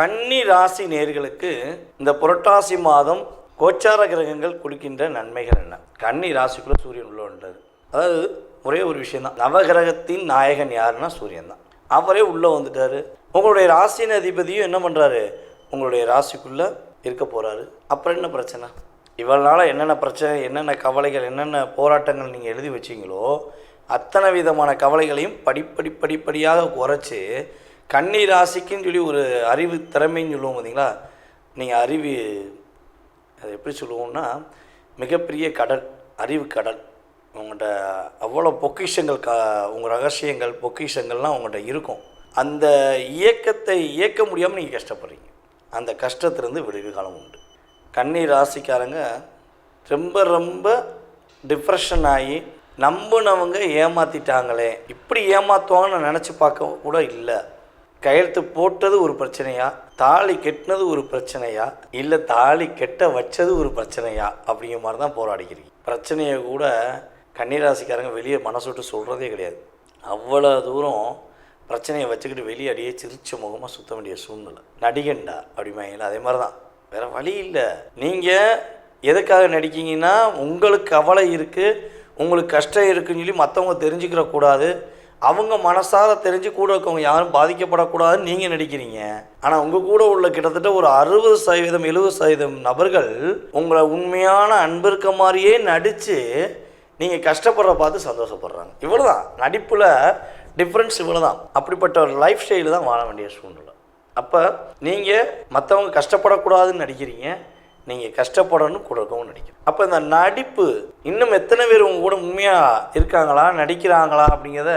கன்னி ராசி நேர்களுக்கு இந்த புரட்டாசி மாதம் கோச்சார கிரகங்கள் கொடுக்கின்ற நன்மைகள் என்ன? கன்னி ராசிக்குள்ளே சூரியன் உள்ள வந்தது அதாவது ஒரே ஒரு விஷயந்தான் நவகிரகத்தின் நாயகன் யாருன்னா சூரியன் தான். அவரே உள்ளே வந்துட்டார். உங்களுடைய ராசியின் அதிபதியும் என்ன பண்ணுறாரு உங்களுடைய ராசிக்குள்ளே இருக்க போகிறாரு அப்புறம் என்ன பிரச்சனை? இவ்வளோ நாளாக என்னென்ன பிரச்சனை என்னென்ன கவலைகள் என்னென்ன போராட்டங்கள் நீங்கள் எழுதி வச்சிங்களோ அத்தனை விதமான கவலைகளையும் படிப்படி படிப்படியாக குறைச்சி கன்னி ராசிக்குன்னு சொல்லி ஒரு அறிவு திறமைன்னு சொல்லுவோம் பார்த்தீங்களா? நீங்கள் அறிவு அது எப்படி சொல்லுவோம்னா மிகப்பெரிய கடல் அறிவு கடல். உங்கள்கிட்ட அவ்வளோ பொக்கிஷங்கள் க உங்கள் ரகசியங்கள் பொக்கிஷங்கள்லாம் உங்கள்கிட்ட இருக்கும். அந்த இயக்கத்தை இயக்க முடியாமல் நீங்கள் கஷ்டப்படுறீங்க. அந்த கஷ்டத்துலேருந்து விடுகு காலம் உண்டு. கன்னி ராசிக்காரங்க ரொம்ப ரொம்ப டிப்ரெஷன் ஆகி நம்பினவங்க ஏமாற்றிட்டாங்களே இப்படி ஏமாற்றுவாங்கன்னு நினச்சி பார்க்க கூட இல்லை. கையெழுத்து போட்டது ஒரு பிரச்சனையா? தாலி கெட்டினது ஒரு பிரச்சனையா? இல்லை தாலி கெட்ட வச்சது ஒரு பிரச்சனையா? அப்படிங்கிற மாதிரி தான் போராடிக்கிறீங்க பிரச்சனையை கூட கன்னிராசிக்காரங்க வெளியே மனசுட்டு சொல்கிறதே கிடையாது. அவ்வளோ தூரம் பிரச்சனையை வச்சுக்கிட்டு வெளியே அடியே சிரிச்ச முகமாக சுத்த வேண்டிய சூழ்நிலை. நடிகண்டா அப்படிமாங்களா அதே மாதிரி தான் வேறு வழி இல்லை. நீங்கள் எதுக்காக நடிக்கிங்கன்னா உங்களுக்கு கவலை இருக்குது உங்களுக்கு கஷ்டம் இருக்குதுன்னு சொல்லி மற்றவங்க தெரிஞ்சுக்கிற கூடாது அவங்க மனசார தெரிஞ்சு கூட இருக்கவங்க யாரும் பாதிக்கப்படக்கூடாதுன்னு நீங்கள் நடிக்கிறீங்க ஆனால் உங்கள் கூட உள்ள கிட்டத்தட்ட ஒரு அறுபது சதவீதம் எழுபது சதவீதம் நபர்கள் உங்களை உண்மையான அன்பு இருக்க மாதிரியே நடித்து நீங்கள் கஷ்டப்படுற பார்த்து சந்தோஷப்படுறாங்க. இவ்வளோ தான் நடிப்பில் டிஃப்ரென்ஸ் இவ்வளோ தான் அப்படிப்பட்ட ஒரு லைஃப் ஸ்டைலு தான் வாழ வேண்டிய சூழ்நிலை. அப்போ நீங்கள் மற்றவங்க கஷ்டப்படக்கூடாதுன்னு நடிக்கிறீங்க நீங்கள் கஷ்டப்படணும் கூட இருக்கவும் நடிக்கிறீங்க அப்போ இந்த நடிப்பு இன்னும் எத்தனை பேர் உங்கள் கூட உண்மையாக இருக்காங்களா நடிக்கிறாங்களா அப்படிங்கிறத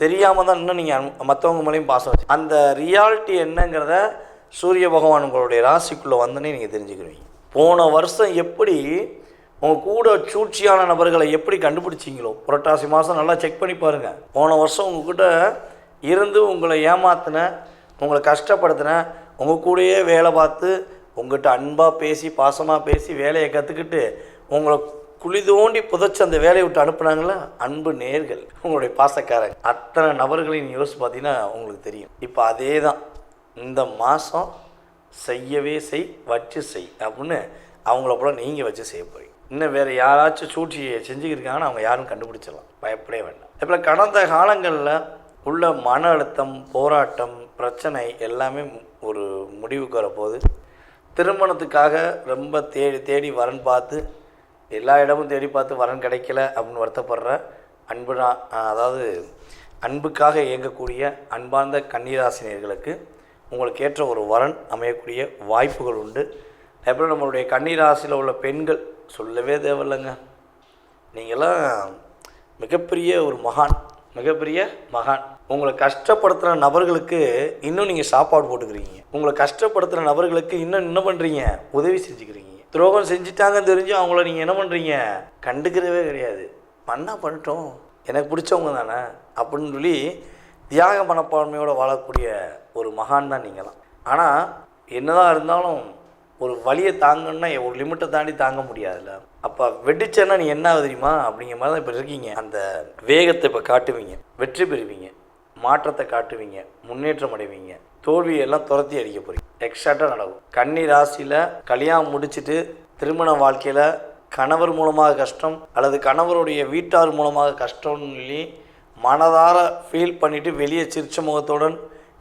தெரியாமல் தான் இன்னும் நீங்கள் மற்றவங்க மேலேயும் பாசம் வச்சு அந்த ரியாலிட்டி என்னங்கிறத சூரிய பகவான் உங்களுடைய ராசிக்குள்ளே வந்தோன்னே நீங்கள் தெரிஞ்சுக்கிறீங்க போன வருஷம் எப்படி உங்கள் கூட சூழ்ச்சியான நபர்களை எப்படி கண்டுபிடிச்சிங்களோ புரட்டாசி மாதம் நல்லா செக் பண்ணி பாருங்கள் போன வருஷம் உங்ககிட்ட இருந்து உங்களை ஏமாத்தின உங்களை கஷ்டப்படுத்தின உங்கள் கூடயே வேலை பார்த்து உங்கள்கிட்ட அன்பாக பேசி பாசமாக பேசி வேலையை கற்றுக்கிட்டு உங்களை குழி தோண்டி புதைச்சி அந்த வேலையை விட்டு அனுப்புனாங்களா? அன்பு நேர்கள். உங்களுடைய பாசக்காரங்க அத்தனை நபர்களின் நீ யோசிச்சு பார்த்தீங்கன்னா உங்களுக்கு தெரியும். இப்போ அதே தான் இந்த மாதம் செய்யவே செய் வச்சு செய் அப்படின்னு அவங்கள போல நீங்கள் வச்சு செய்ய போறீங்க. இன்னும் வேறு யாராச்சும் சூழ்ச்சி செஞ்சுக்கிருக்காங்கன்னு அவங்க யாரும் கண்டுபிடிச்சிடலாம். பயப்படவே வேண்டாம். இப்போ கடந்த காலங்களில் உள்ள மன அழுத்தம் போராட்டம் பிரச்சனை எல்லாமே ஒரு முடிவுக்கு வரப்போகுது. திருமணத்துக்காக ரொம்ப தேடி தேடி வரன் பார்த்து எல்லா இடமும் தேடி பார்த்து வரன் கிடைக்கல அப்படின்னு வருத்தப்படுற அன்பு நான் அதாவது அன்புக்காக இயங்கக்கூடிய அன்பார்ந்த கன்னிராசினியர்களுக்கு உங்களுக்கு ஏற்ற ஒரு வரன் அமையக்கூடிய வாய்ப்புகள் உண்டு. அப்புறம் நம்மளுடைய கன்னிராசியில் உள்ள பெண்கள் சொல்லவே தேவையில்லைங்க. நீங்களாம் மிகப்பெரிய ஒரு மகான் மிகப்பெரிய மகான். உங்களை கஷ்டப்படுத்துகிற நபர்களுக்கு இன்னும் நீங்கள் சாப்பாடு போட்டுக்கிறீங்க. உங்களை கஷ்டப்படுத்துகிற நபர்களுக்கு இன்னும் என்ன பண்ணுறீங்க உதவி செஞ்சுக்கிறீங்க. துரோகம் செஞ்சுட்டாங்கன்னு தெரிஞ்சு அவங்கள நீங்கள் என்ன பண்ணுறீங்க கண்டுக்கிறவே கிடையாது. மண்ணா பண்ணிட்டோம். எனக்கு பிடிச்சவங்க தானே. அப்படின்னு சொல்லி தியாக மனப்பான்மையோடு வாழக்கூடிய ஒரு மகான் தான் நீங்களாம் ஆனால் என்னதான் இருந்தாலும் ஒரு வழியை தாங்கன்னா ஒரு லிமிட்டை தாண்டி தாங்க முடியாதுல்ல. அப்போ வெடிச்சேன்னா நீ என்ன தெரியுமா? அப்படிங்கிற மாதிரி தான் இப்போ இருக்கீங்க. அந்த வேகத்தை இப்போ காட்டுவீங்க. வெற்றி பெறுவீங்க. மாற்றத்தை காட்டுவீங்க முன்னேற்றம் அடைவீங்க. தோல்வியெல்லாம் துரத்தி அடிக்க போறீங்க. எக்ஸாக்டாக நடக்கும். கன்னி ராசியில் கல்யாணம் முடிச்சிட்டு திருமண வாழ்க்கையில் கணவர் மூலமாக கஷ்டம் அல்லது கணவருடைய வீட்டார் மூலமாக கஷ்டம்னு சொல்லி மனதார ஃபீல் பண்ணிவிட்டு வெளியே சிரிச்ச முகத்துடன்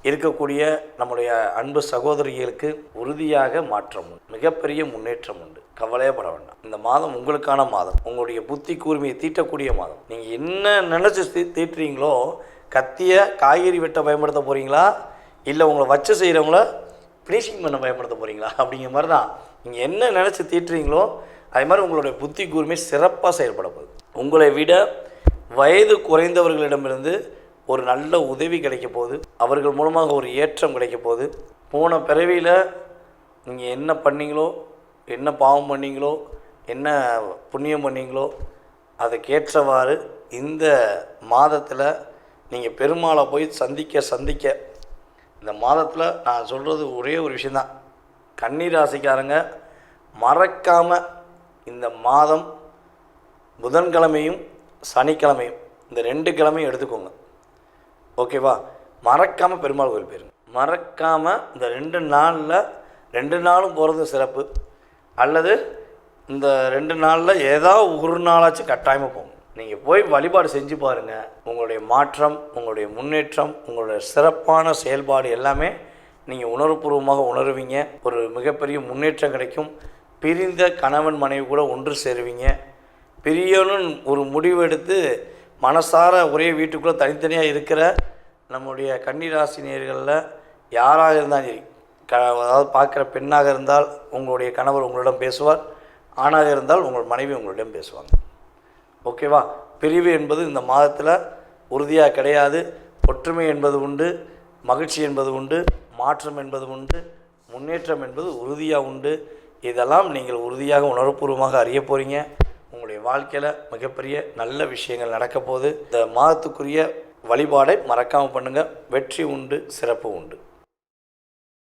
இருக்கக்கூடிய நம்முடைய அன்பு சகோதரிகளுக்கு உறுதியாக மாற்றம் உண்டு. மிகப்பெரிய முன்னேற்றம் உண்டு. கவலையே பட வேண்டாம். இந்த மாதம் உங்களுக்கான மாதம். உங்களுடைய புத்தி கூர்மையை தீட்டக்கூடிய மாதம். நீங்கள் என்ன நினச்சி தீ தீட்டுறீங்களோ கத்தியை காய்கறி வெட்ட பயன்படுத்த போகிறீங்களா இல்லை உங்களை வச்சு செய்கிறவங்கள ஃபினிஷிங் பண்ண பயன்படுத்த போகிறீங்களா அப்படிங்கிற மாதிரி தான் நீங்கள் என்ன நினச்சி தீட்டுறீங்களோ அதே மாதிரி உங்களுடைய புத்தி கூர்மை சிறப்பாக செயல்பட போகுது. உங்களை விட வயது குறைந்தவர்களிடமிருந்து ஒரு நல்ல உதவி கிடைக்க போகுது. அவர்கள் மூலமாக ஒரு ஏற்றம் கிடைக்க போகுது. போன பிறவியில் நீங்கள் என்ன பண்ணீங்களோ என்ன பாவம் பண்ணீங்களோ என்ன புண்ணியம் பண்ணீங்களோ அதுக்கேற்றவாறு இந்த மாதத்தில் நீங்கள் பெருமாளை போய் சந்திக்க சந்திக்க இந்த மாதத்தில் நான் சொல்கிறது ஒரே ஒரு விஷயந்தான் கன்னிராசிக்காரங்க மறக்காமல் இந்த மாதம் புதன்கிழமையும் சனிக்கிழமையும் இந்த ரெண்டு கிழமையும் எடுத்துக்கோங்க. ஓகேவா? மறக்காமல் பெருமாள் கோயில் போயிருங்க. மறக்காமல் இந்த ரெண்டு நாளில் ரெண்டு நாளும் போகிறது சிறப்பு. அல்லது இந்த ரெண்டு நாளில் ஏதாவது ஒரு நாளாச்சும் கட்டாயமாக போங்க. நீங்கள் போய் வழிபாடு செஞ்சு பாருங்கள் உங்களுடைய மாற்றம் உங்களுடைய முன்னேற்றம் உங்களுடைய சிறப்பான செயல்பாடு எல்லாமே நீங்கள் உணர்வுபூர்வமாக உணருவீங்க. ஒரு மிகப்பெரிய முன்னேற்றம் கிடைக்கும். பிரிந்த கணவன் மனைவி கூட ஒன்று சேருவீங்க. பிரியணும்னு ஒரு முடிவு எடுத்து மனசார ஒரே வீட்டுக்குள்ளே தனித்தனியாக இருக்கிற நம்முடைய கன்னிராசினியர்களில் யாராக இருந்தாலும் சரி க அதாவது பார்க்குற பெண்ணாக இருந்தால் உங்களுடைய கணவர் உங்களிடம் பேசுவார். ஆணாக இருந்தால் உங்கள் மனைவி உங்களிடம் பேசுவாங்க. ஓகேவா? பிரிவு என்பது இந்த மாதத்தில் உறுதியாக கிடையாது. ஒற்றுமை என்பது உண்டு மகிழ்ச்சி என்பது உண்டு மாற்றம் என்பது உண்டு முன்னேற்றம் என்பது உறுதியாக உண்டு. இதெல்லாம் நீங்கள் உறுதியாக உணர்வுபூர்வமாக அறிய போகிறீங்க உங்களுடைய வாழ்க்கையில் மிகப்பெரிய நல்ல விஷயங்கள் நடக்க போகுது. இந்த மாதத்துக்குரிய வழிபாடை மறக்காமல் பண்ணுங்கள் வெற்றி உண்டு சிறப்பு உண்டு.